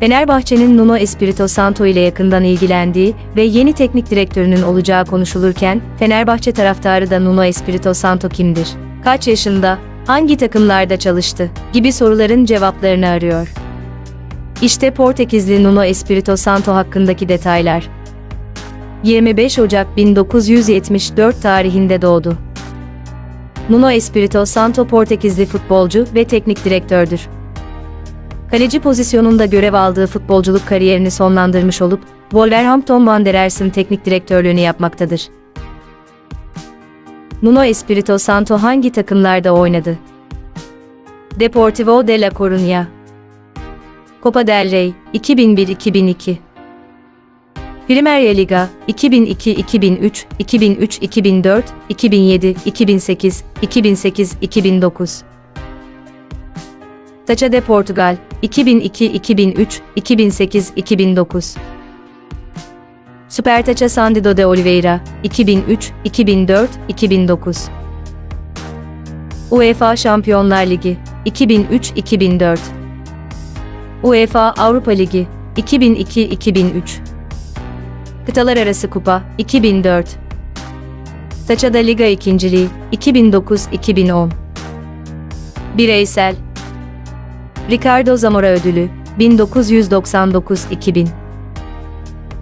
Fenerbahçe'nin Nuno Espirito Santo ile yakından ilgilendiği ve yeni teknik direktörünün olacağı konuşulurken, Fenerbahçe taraftarı da Nuno Espirito Santo kimdir? Kaç yaşında? Hangi takımlarda çalıştı? gibi soruların cevaplarını arıyor. İşte Portekizli Nuno Espirito Santo hakkındaki detaylar. 25 Ocak 1974 tarihinde doğdu. Nuno Espirito Santo Portekizli futbolcu ve teknik direktördür. Kaleci pozisyonunda görev aldığı futbolculuk kariyerini sonlandırmış olup, Wolverhampton Wanderers'ın teknik direktörlüğünü yapmaktadır. Nuno Espirito Santo hangi takımlarda oynadı? Deportivo de La Coruña Copa del Rey 2001-2002 Premier Liga 2002-2003, 2003-2004, 2007-2008, 2008-2009 Taça de Portugal 2002-2003, 2008-2009 Süper Taça Sandido de Oliveira 2003, 2004, 2009 UEFA Şampiyonlar Ligi 2003-2004 UEFA Avrupa Ligi 2002-2003 Kıtalar Arası Kupa 2004 Taçada Liga İkinciliği 2009-2010 Bireysel Ricardo Zamora Ödülü 1999-2000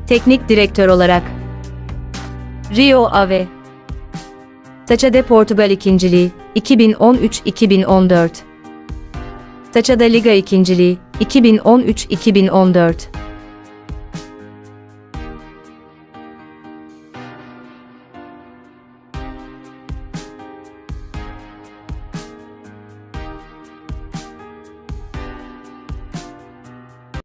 Teknik direktör olarak Rio Ave. Taça de Portugal ikinciliği 2013-2014 Taça da Liga ikinciliği 2013-2014